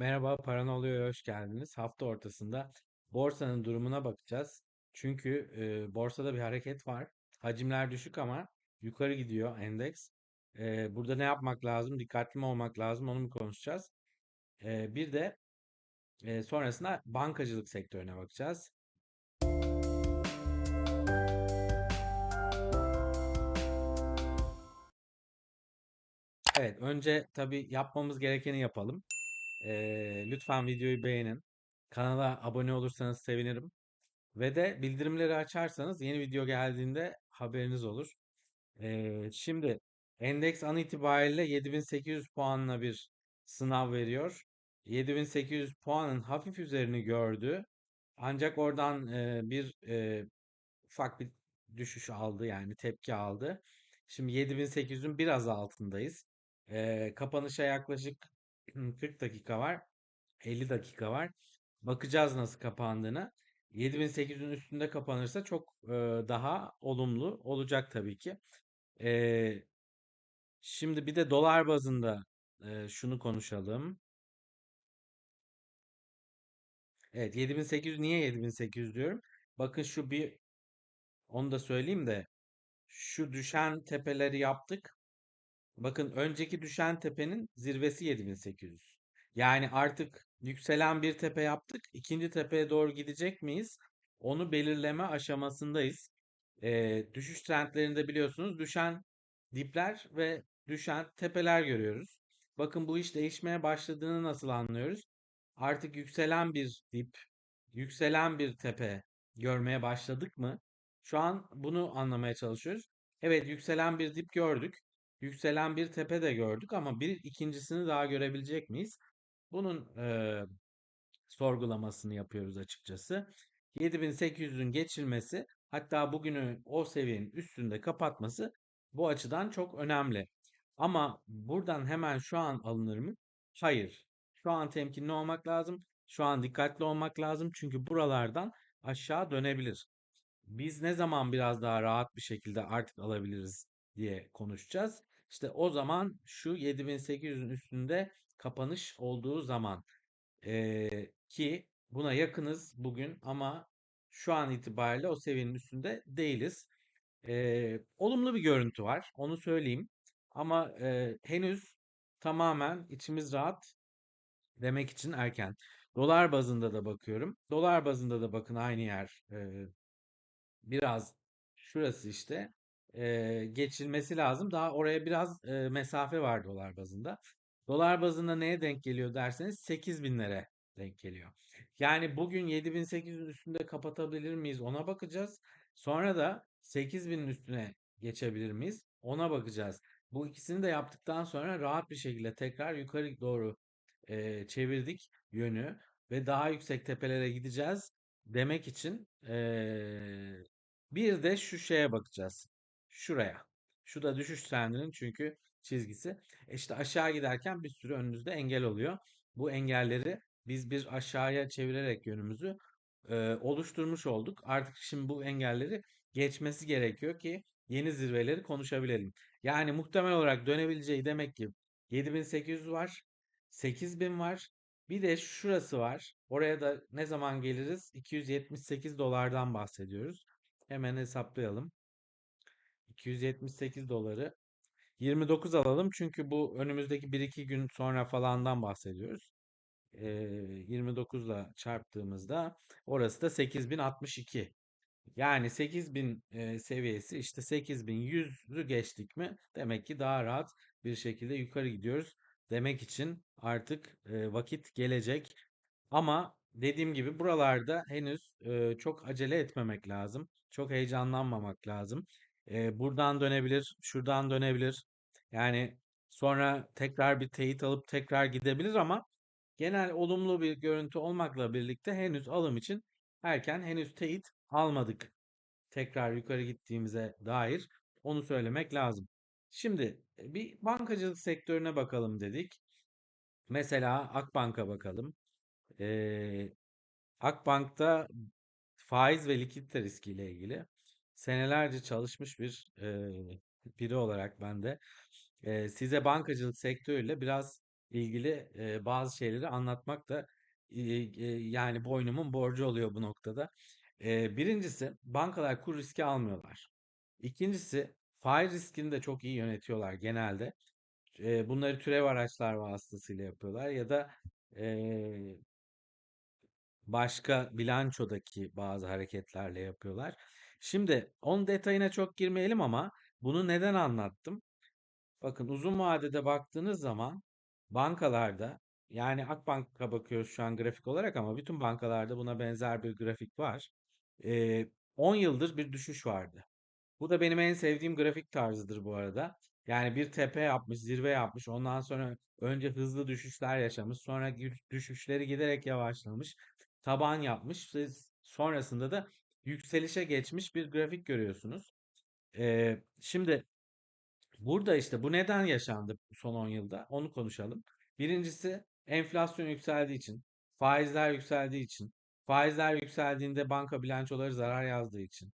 Merhaba, Paranolyo'ya hoş geldiniz. Hafta ortasında borsanın durumuna bakacağız. Çünkü e, borsada bir hareket var. Hacimler düşük ama yukarı gidiyor endeks. E, burada ne yapmak lazım? Dikkatli mi olmak lazım? Onu mu konuşacağız? E, bir de e, sonrasında bankacılık sektörüne bakacağız. Evet, önce tabii yapmamız gerekeni yapalım. E, lütfen videoyu beğenin. Kanala abone olursanız sevinirim. Ve de bildirimleri açarsanız yeni video geldiğinde haberiniz olur. Ee, şimdi endeks an itibariyle 7800 puanla bir sınav veriyor. 7800 puanın hafif üzerini gördü. Ancak oradan e, bir e, ufak bir düşüş aldı yani tepki aldı. Şimdi 7800'ün biraz altındayız. Ee, kapanışa yaklaşık 40 dakika var. 50 dakika var. Bakacağız nasıl kapandığını. 7800'ün üstünde kapanırsa çok daha olumlu olacak tabii ki. Şimdi bir de dolar bazında şunu konuşalım. Evet 7800 niye 7800 diyorum? Bakın şu bir onu da söyleyeyim de şu düşen tepeleri yaptık. Bakın önceki düşen tepenin zirvesi 7800. Yani artık yükselen bir tepe yaptık. İkinci tepeye doğru gidecek miyiz? Onu belirleme aşamasındayız. Ee, düşüş trendlerinde biliyorsunuz düşen dipler ve düşen tepeler görüyoruz. Bakın bu iş değişmeye başladığını nasıl anlıyoruz? Artık yükselen bir dip, yükselen bir tepe görmeye başladık mı? Şu an bunu anlamaya çalışıyoruz. Evet yükselen bir dip gördük. Yükselen bir tepe de gördük ama bir ikincisini daha görebilecek miyiz? Bunun eee, sorgulamasını yapıyoruz açıkçası. 7800'ün geçilmesi hatta bugünü o seviyenin üstünde kapatması bu açıdan çok önemli. Ama buradan hemen şu an alınır mı? Hayır. Şu an temkinli olmak lazım. Şu an dikkatli olmak lazım. Çünkü buralardan aşağı dönebilir. Biz ne zaman biraz daha rahat bir şekilde artık alabiliriz diye konuşacağız. İşte o zaman şu 7800'ün üstünde kapanış olduğu zaman Ee, ki buna yakınız bugün ama şu an itibariyle o seviyenin üstünde değiliz. Ee, olumlu bir görüntü var, onu söyleyeyim. Ama e, henüz tamamen içimiz rahat demek için erken. Dolar bazında da bakıyorum. Dolar bazında da bakın aynı yer. e, biraz şurası işte e, geçilmesi lazım. Daha oraya biraz e, mesafe var dolar bazında. Dolar bazında neye denk geliyor derseniz 8 binlere denk geliyor. Yani bugün 7800'ün üstünde kapatabilir miyiz ona bakacağız. Sonra da 8000'in üstüne geçebilir miyiz ona bakacağız. Bu ikisini de yaptıktan sonra rahat bir şekilde tekrar yukarı doğru e, çevirdik yönü ve daha yüksek tepelere gideceğiz demek için e, bir de şu şeye bakacağız. Şuraya. Şu da düşüş trendinin çünkü çizgisi. E işte aşağı giderken bir sürü önünüzde engel oluyor. Bu engelleri biz bir aşağıya çevirerek yönümüzü e, oluşturmuş olduk. Artık şimdi bu engelleri geçmesi gerekiyor ki yeni zirveleri konuşabilelim. Yani muhtemel olarak dönebileceği demek ki 7800 var, 8000 var. Bir de şurası var. Oraya da ne zaman geliriz? 278 dolardan bahsediyoruz. Hemen hesaplayalım. 278 doları 29 alalım çünkü bu önümüzdeki 1-2 gün sonra falandan bahsediyoruz. Ee, 29 ile çarptığımızda orası da 8062. Yani 8000 e, seviyesi işte 8100'ü geçtik mi demek ki daha rahat bir şekilde yukarı gidiyoruz. Demek için artık e, vakit gelecek. Ama dediğim gibi buralarda henüz e, çok acele etmemek lazım. Çok heyecanlanmamak lazım. E, buradan dönebilir, şuradan dönebilir. Yani sonra tekrar bir teyit alıp tekrar gidebilir ama genel olumlu bir görüntü olmakla birlikte henüz alım için erken henüz teyit almadık. Tekrar yukarı gittiğimize dair onu söylemek lazım. Şimdi e, bir bankacılık sektörüne bakalım dedik. Mesela Akbank'a bakalım. Ee, Akbank'ta faiz ve likidite riskiyle ilgili senelerce çalışmış bir e, biri olarak ben de e, size bankacılık sektörüyle biraz ilgili e, bazı şeyleri anlatmak da e, e, yani boynumun borcu oluyor bu noktada. E, birincisi bankalar kur riski almıyorlar. İkincisi faiz riskini de çok iyi yönetiyorlar genelde. E, bunları türev araçlar vasıtasıyla yapıyorlar ya da e, başka bilançodaki bazı hareketlerle yapıyorlar. Şimdi onun detayına çok girmeyelim ama bunu neden anlattım? Bakın uzun vadede baktığınız zaman bankalarda yani Akbank'a bakıyoruz şu an grafik olarak ama bütün bankalarda buna benzer bir grafik var. Ee, 10 yıldır bir düşüş vardı. Bu da benim en sevdiğim grafik tarzıdır bu arada. Yani bir tepe yapmış, zirve yapmış. Ondan sonra önce hızlı düşüşler yaşamış. Sonra düşüşleri giderek yavaşlamış. Taban yapmış. Sonrasında da yükselişe geçmiş bir grafik görüyorsunuz. Ee, şimdi burada işte bu neden yaşandı son 10 yılda? Onu konuşalım. Birincisi enflasyon yükseldiği için, faizler yükseldiği için, faizler yükseldiğinde banka bilançoları zarar yazdığı için.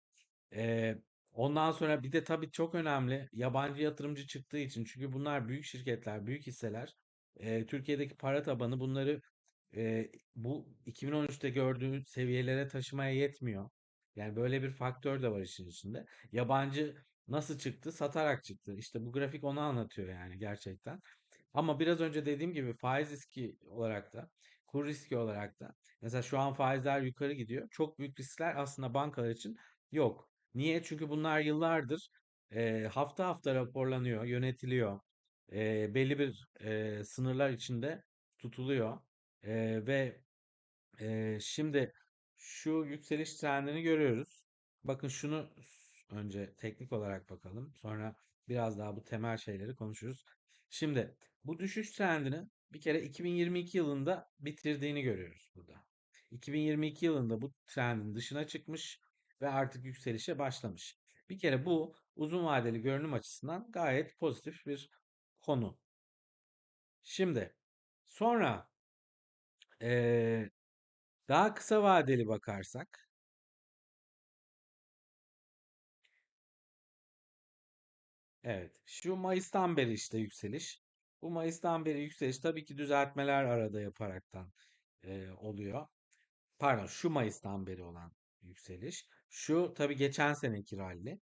Ee, ondan sonra bir de tabii çok önemli yabancı yatırımcı çıktığı için çünkü bunlar büyük şirketler, büyük hisseler. Ee, Türkiye'deki para tabanı bunları e, bu 2013'te gördüğü seviyelere taşımaya yetmiyor. Yani böyle bir faktör de var işin içinde. Yabancı nasıl çıktı? Satarak çıktı. İşte bu grafik onu anlatıyor yani gerçekten. Ama biraz önce dediğim gibi faiz riski olarak da, kur riski olarak da mesela şu an faizler yukarı gidiyor. Çok büyük riskler aslında bankalar için yok. Niye? Çünkü bunlar yıllardır e, hafta hafta raporlanıyor, yönetiliyor. E, belli bir e, sınırlar içinde tutuluyor. E, ve e, şimdi şu yükseliş trendini görüyoruz. Bakın şunu önce teknik olarak bakalım. Sonra biraz daha bu temel şeyleri konuşuruz. Şimdi bu düşüş trendini bir kere 2022 yılında bitirdiğini görüyoruz burada. 2022 yılında bu trendin dışına çıkmış ve artık yükselişe başlamış. Bir kere bu uzun vadeli görünüm açısından gayet pozitif bir konu. Şimdi sonra eee, daha kısa vadeli bakarsak evet şu Mayıs'tan beri işte yükseliş. Bu Mayıs'tan beri yükseliş tabii ki düzeltmeler arada yaparaktan eee, oluyor. Pardon şu Mayıs'tan beri olan yükseliş. Şu tabii geçen seneki rally.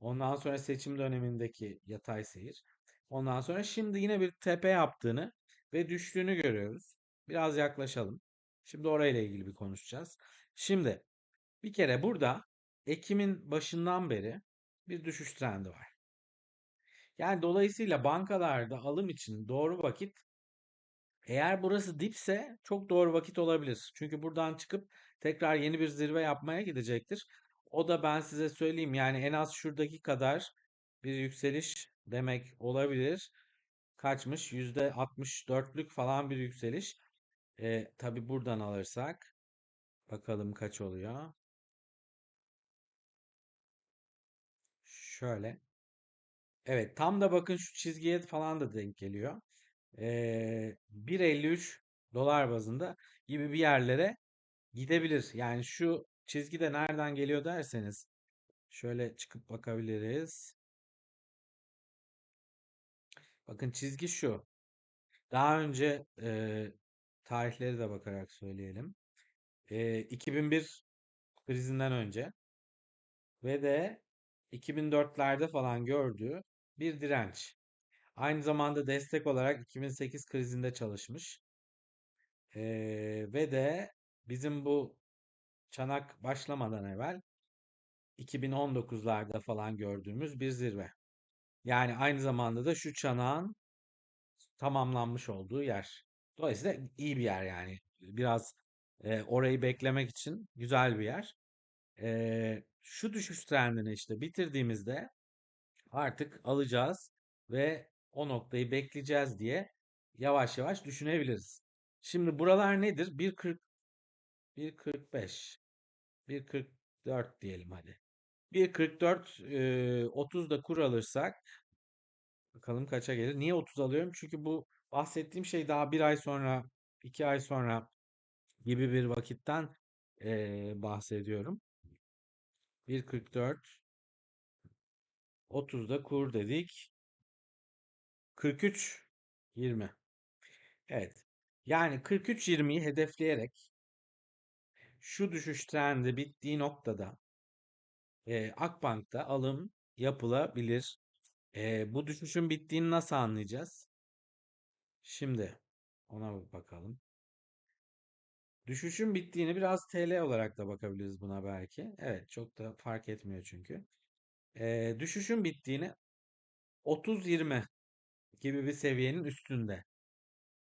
Ondan sonra seçim dönemindeki yatay seyir. Ondan sonra şimdi yine bir tepe yaptığını ve düştüğünü görüyoruz. Biraz yaklaşalım. Şimdi orayla ilgili bir konuşacağız. Şimdi bir kere burada Ekim'in başından beri bir düşüş trendi var. Yani dolayısıyla bankalarda alım için doğru vakit eğer burası dipse çok doğru vakit olabilir. Çünkü buradan çıkıp tekrar yeni bir zirve yapmaya gidecektir. O da ben size söyleyeyim yani en az şuradaki kadar bir yükseliş demek olabilir. Kaçmış? %64'lük falan bir yükseliş. E, tabii buradan alırsak bakalım kaç oluyor. Şöyle. Evet tam da bakın şu çizgiye falan da denk geliyor. E, 1.53 dolar bazında gibi bir yerlere gidebilir. Yani şu çizgi de nereden geliyor derseniz şöyle çıkıp bakabiliriz. Bakın çizgi şu. Daha önce e, tarihleri de bakarak söyleyelim. E, 2001 krizinden önce ve de 2004'lerde falan gördüğü bir direnç. Aynı zamanda destek olarak 2008 krizinde çalışmış. E, ve de bizim bu çanak başlamadan evvel 2019'larda falan gördüğümüz bir zirve. Yani aynı zamanda da şu çanağın tamamlanmış olduğu yer. Dolayısıyla iyi bir yer yani. Biraz e, orayı beklemek için güzel bir yer. E, şu düşüş trendini işte bitirdiğimizde artık alacağız ve o noktayı bekleyeceğiz diye yavaş yavaş düşünebiliriz. Şimdi buralar nedir? 1.40 1.45 1.44 diyelim hadi. 1.44 e, 30 da kur alırsak bakalım kaça gelir. Niye 30 alıyorum? Çünkü bu bahsettiğim şey daha bir ay sonra, iki ay sonra gibi bir vakitten e, bahsediyorum. 1.44 30'da kur dedik. 43 20. Evet. Yani 43.20'yi hedefleyerek şu düşüş trendi bittiği noktada e, Akbank'ta alım yapılabilir. E, bu düşüşün bittiğini nasıl anlayacağız? Şimdi ona bakalım. Düşüşün bittiğini biraz TL olarak da bakabiliriz buna belki. Evet, çok da fark etmiyor çünkü. E, düşüşün bittiğini 30-20 gibi bir seviyenin üstünde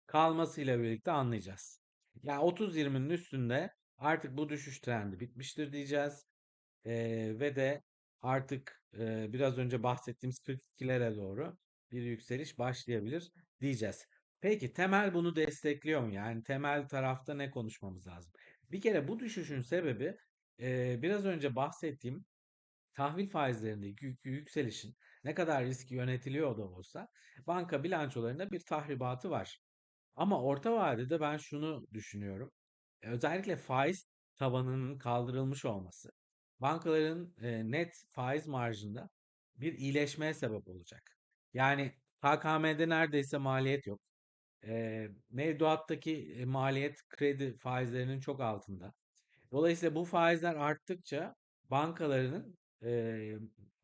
kalmasıyla birlikte anlayacağız. Yani 30-20'nin üstünde artık bu düşüş trendi bitmiştir diyeceğiz. Ee, ve de artık e, biraz önce bahsettiğimiz 42'lere doğru bir yükseliş başlayabilir diyeceğiz. Peki temel bunu destekliyor mu? Yani temel tarafta ne konuşmamız lazım? Bir kere bu düşüşün sebebi e, biraz önce bahsettiğim tahvil faizlerindeki yük- yükselişin ne kadar riski yönetiliyor da olsa banka bilançolarında bir tahribatı var. Ama orta vadede ben şunu düşünüyorum. E, Özellikle faiz tabanının kaldırılmış olması bankaların e, net faiz marjında bir iyileşmeye sebep olacak. Yani KKM'de neredeyse maliyet yok. E, mevduattaki maliyet kredi faizlerinin çok altında. Dolayısıyla bu faizler arttıkça bankalarının e,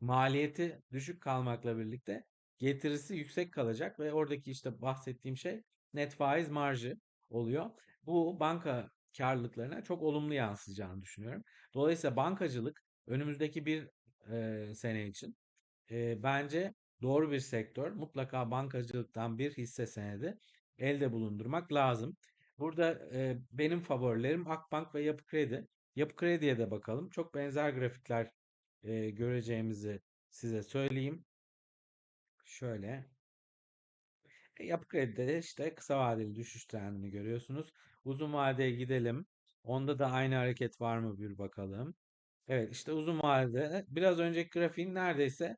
maliyeti düşük kalmakla birlikte getirisi yüksek kalacak ve oradaki işte bahsettiğim şey net faiz marjı oluyor. Bu banka karlılıklarına çok olumlu yansıyacağını düşünüyorum. Dolayısıyla bankacılık önümüzdeki bir e, sene için e, bence doğru bir sektör. Mutlaka bankacılıktan bir hisse senedi elde bulundurmak lazım. Burada e, benim favorilerim Akbank ve Yapı Kredi. Yapı Kredi'ye de bakalım. Çok benzer grafikler e, göreceğimizi size söyleyeyim. Şöyle. E, Yapı Kredi'de de işte kısa vadeli düşüş trendini görüyorsunuz. Uzun vadeye gidelim. Onda da aynı hareket var mı bir bakalım. Evet işte uzun vadede biraz önceki grafiğin neredeyse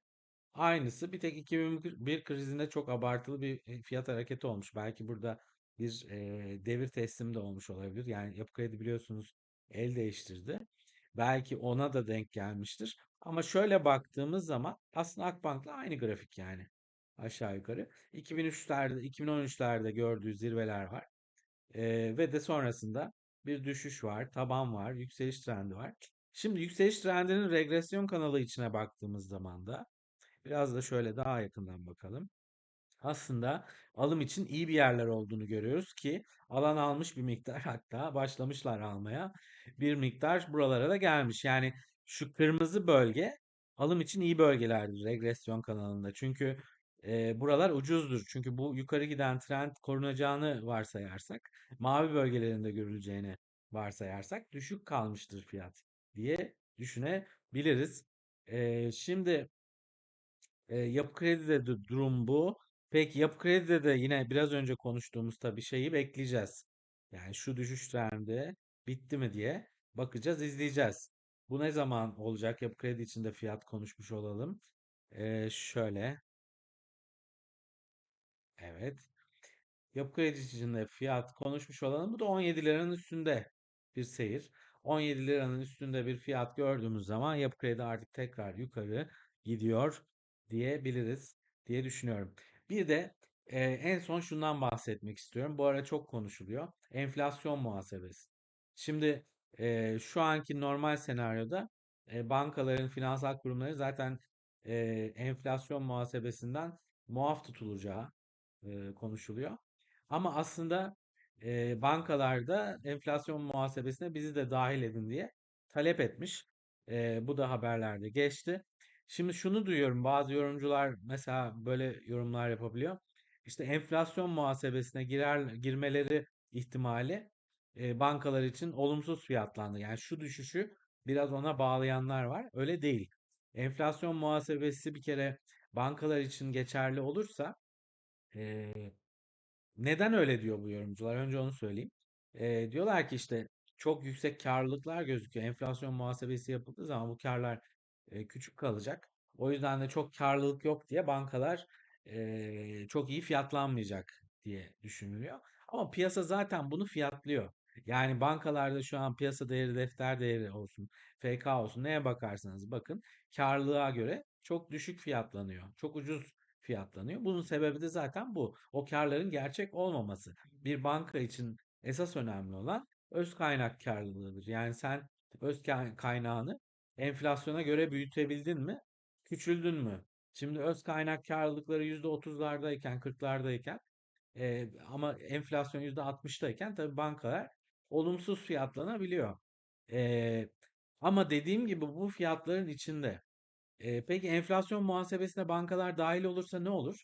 Aynısı bir tek 2001 krizinde çok abartılı bir e, fiyat hareketi olmuş. Belki burada bir e, devir teslimi de olmuş olabilir. Yani Yapı Kredi biliyorsunuz el değiştirdi. Belki ona da denk gelmiştir. Ama şöyle baktığımız zaman aslında Akbank'la aynı grafik yani aşağı yukarı. 2003'lerde, 2013'lerde gördüğü zirveler var. E, ve de sonrasında bir düşüş var, taban var, yükseliş trendi var. Şimdi yükseliş trendinin regresyon kanalı içine baktığımız zaman da Biraz da şöyle daha yakından bakalım. Aslında alım için iyi bir yerler olduğunu görüyoruz ki alan almış bir miktar hatta başlamışlar almaya. Bir miktar buralara da gelmiş. Yani şu kırmızı bölge alım için iyi bölgelerdir regresyon kanalında. Çünkü e, buralar ucuzdur. Çünkü bu yukarı giden trend korunacağını varsayarsak, mavi bölgelerinde görüleceğini varsayarsak düşük kalmıştır fiyat diye düşünebiliriz. E, şimdi e, Yapı Kredi'de de durum bu. Peki Yapı Kredi'de de yine biraz önce konuştuğumuz tabii şeyi bekleyeceğiz. Yani şu düşüş trendi bitti mi diye bakacağız, izleyeceğiz. Bu ne zaman olacak? Yapı Kredi için de fiyat konuşmuş olalım. E, şöyle, evet. Yapı Kredi için de fiyat konuşmuş olalım. Bu da 17 liranın üstünde bir seyir. 17 liranın üstünde bir fiyat gördüğümüz zaman Yapı Kredi artık tekrar yukarı gidiyor diyebiliriz diye düşünüyorum. Bir de e, en son şundan bahsetmek istiyorum. Bu ara çok konuşuluyor. Enflasyon muhasebesi. Şimdi e, şu anki normal senaryoda e, bankaların, finansal kurumları zaten e, enflasyon muhasebesinden muaf tutulacağı e, konuşuluyor. Ama aslında e, bankalarda enflasyon muhasebesine bizi de dahil edin diye talep etmiş. E, bu da haberlerde geçti. Şimdi şunu duyuyorum bazı yorumcular mesela böyle yorumlar yapabiliyor. İşte enflasyon muhasebesine girer girmeleri ihtimali e, bankalar için olumsuz fiyatlandı. Yani şu düşüşü biraz ona bağlayanlar var. Öyle değil. Enflasyon muhasebesi bir kere bankalar için geçerli olursa e, neden öyle diyor bu yorumcular? Önce onu söyleyeyim. Ee, diyorlar ki işte çok yüksek karlılıklar gözüküyor. Enflasyon muhasebesi yapıldığı zaman bu karlar küçük kalacak. O yüzden de çok karlılık yok diye bankalar çok iyi fiyatlanmayacak diye düşünülüyor. Ama piyasa zaten bunu fiyatlıyor. Yani bankalarda şu an piyasa değeri, defter değeri olsun, FK olsun neye bakarsanız bakın karlılığa göre çok düşük fiyatlanıyor. Çok ucuz fiyatlanıyor. Bunun sebebi de zaten bu. O karların gerçek olmaması. Bir banka için esas önemli olan öz kaynak karlılığıdır. Yani sen öz ka- kaynağını enflasyona göre büyütebildin mi? Küçüldün mü? Şimdi öz kaynak karlılıkları %30'lardayken, 40'lardayken e, ama enflasyon %60'dayken tabii bankalar olumsuz fiyatlanabiliyor. E, ama dediğim gibi bu fiyatların içinde. E, peki enflasyon muhasebesine bankalar dahil olursa ne olur?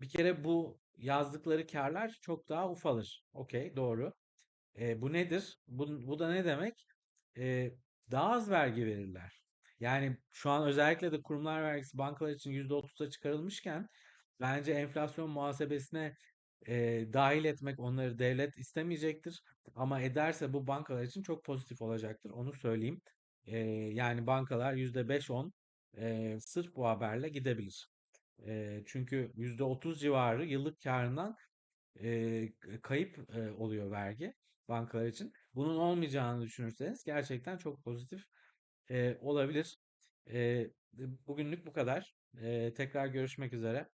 Bir kere bu yazdıkları karlar çok daha ufalır. Okey, doğru. E, bu nedir? Bu, bu da ne demek? E, daha az vergi verirler. Yani şu an özellikle de kurumlar vergisi bankalar için %30'a çıkarılmışken bence enflasyon muhasebesine e, dahil etmek onları devlet istemeyecektir. Ama ederse bu bankalar için çok pozitif olacaktır. Onu söyleyeyim. E, yani bankalar %5-10 e, sırf bu haberle gidebilir. E, çünkü %30 civarı yıllık karından e, kayıp e, oluyor vergi bankalar için. Bunun olmayacağını düşünürseniz gerçekten çok pozitif e, olabilir. E, bugünlük bu kadar. E, tekrar görüşmek üzere.